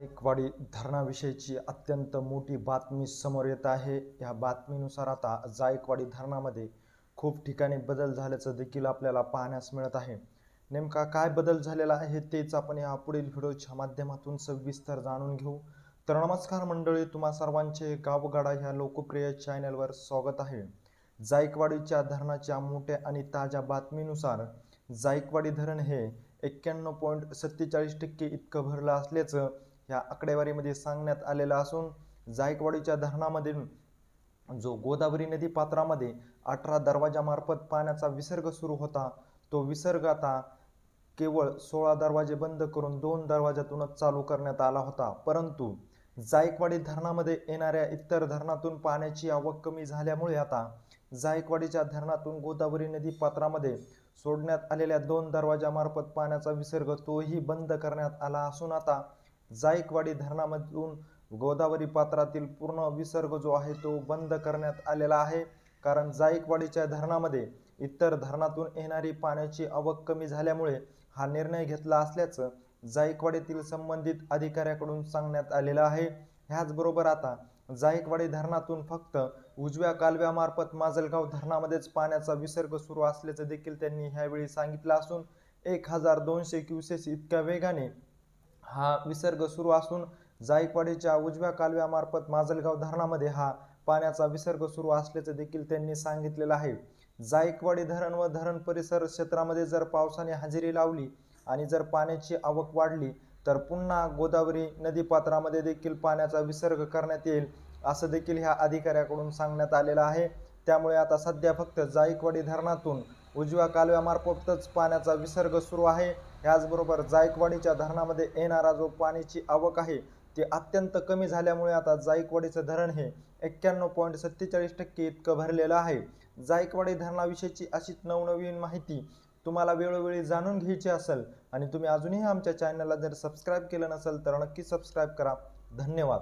जायकवाडी धरणाविषयीची अत्यंत मोठी बातमी समोर येत आहे. या बातमीनुसार आता जायकवाडी धरणामध्ये खूप ठिकाणी बदल झाल्याचं देखील आपल्याला पाहण्यास मिळत आहे. नेमका काय बदल झालेला आहे तेच आपण या पुढील व्हिडिओच्या माध्यमातून सविस्तर जाणून घेऊ. तर नमस्कार मंडळी तुम्हा सर्वांचे गावगाडा ह्या लोकप्रिय चॅनलवर स्वागत आहे. जायकवाडीच्या धरणाच्या मोठ्या आणि ताज्या बातमीनुसार जायकवाडी धरण हे एक्क्याण्णव पॉईंट सत्तेचाळीस टक्के इतकं भरलं असल्याचं ह्या आकडेवारीमध्ये सांगण्यात आलेला असून जायकवाडीच्या धरणामधील जो गोदावरी नदी पात्रामध्ये अठरा दरवाजामार्फत पाण्याचा विसर्ग सुरू होता तो विसर्ग आता केवळ सोळा दरवाजे बंद करून दोन दरवाजातूनच चालू करण्यात आला होता. परंतु जायकवाडी धरणामध्ये येणाऱ्या इतर धरणातून पाण्याची आवक कमी झाल्यामुळे आता जायकवाडीच्या धरणातून गोदावरी नदी पात्रामध्ये सोडण्यात आलेल्या दोन दरवाजामार्फत पाण्याचा विसर्ग तोही बंद करण्यात आला असून आता जायकवाडी धरणामधून गोदावरी पात्रातील पूर्ण विसर्ग जो आहे तो बंद करण्यात आलेला आहे. कारण जायकवाडीच्या धरणामध्ये इतर धरणातून येणारी पाण्याची आवक कमी झाल्यामुळे हा निर्णय घेतला असल्याचं जायकवाडीतील संबंधित अधिकाऱ्याकडून सांगण्यात आलेलं आहे. ह्याचबरोबर आता जायकवाडी धरणातून फक्त उजव्या कालव्यामार्फत माजलगाव धरणामध्येच पाण्याचा विसर्ग सुरू असल्याचं देखील त्यांनी ह्यावेळी सांगितलं असून एक हजार दोनशे क्युसेस इतक्या वेगाने हा विसर्ग सुरू असून जायकवाडीच्या उजव्या कालव्यामार्फत माजलगाव धरणामध्ये हा पाण्याचा विसर्ग सुरू असल्याचं देखील त्यांनी सांगितलेलं आहे. जायकवाडी धरण व धरण परिसर क्षेत्रामध्ये जर पावसाने हजेरी लावली आणि जर पाण्याची आवक वाढली तर पुन्हा गोदावरी नदीपात्रामध्ये देखील पाण्याचा विसर्ग करण्यात येईल असं देखील ह्या अधिकाऱ्याकडून सांगण्यात आलेलं आहे. त्यामुळे आता सध्या फक्त जायकवाडी धरणातून उजव्या कालव्यामार्फतच पाण्याचा विसर्ग सुरू आहे. याचबरोबर जायकवाडीच्या धरणामध्ये येणारा जो पाण्याची आवक आहे ती अत्यंत कमी झाल्यामुळे आता जायकवाडीचं धरण हे एक्क्याण्णव पॉईंट सत्तेचाळीस टक्के इतकं भरलेलं आहे. जायकवाडी धरणाविषयीची अशीच नवनवीन माहिती तुम्हाला वेळोवेळी जाणून घ्यायची असेल आणि तुम्ही अजूनही आमच्या चॅनलला जर सबस्क्राईब केलं नसेल तर नक्की सबस्क्राईब करा. धन्यवाद.